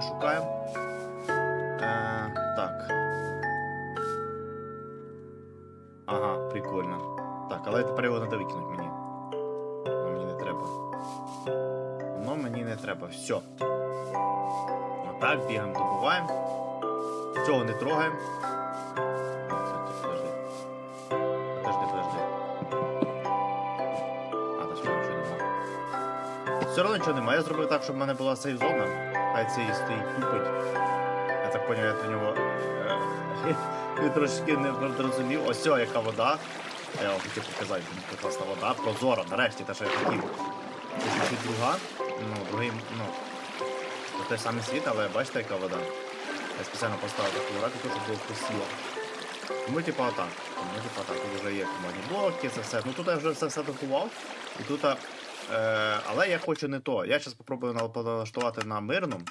Давайте шукаємо. Е, так. Ага, прикольно. Так, але тепер його треба викинути мені. Воно мені не треба. Воно мені не треба. Все. Отак, бігаємо, добуваємо. Цього не трогаємо. Все одно нічого немає. Я зробив так, щоб в мене була сейф зона. Хай цей стоїть купить. Я так поняв, я до нього. Він трошки не зрозумів. Ось цього, яка вода. Я вам хотів показати, прекрасна вода. Прозора, нарешті, те, що я хотів. Це чуть друга. Ну, другий, ну. Це той самий світ, але бачите, яка вода. Я спеціально поставив таку графіку, щоб було красиво. Тому типа отак. Тому типа так, тут вже є командні блоки, це все. Ну тут я вже все все готував. І тут. Е, але я хочу не то. Я зараз спробую налаштувати на мирному.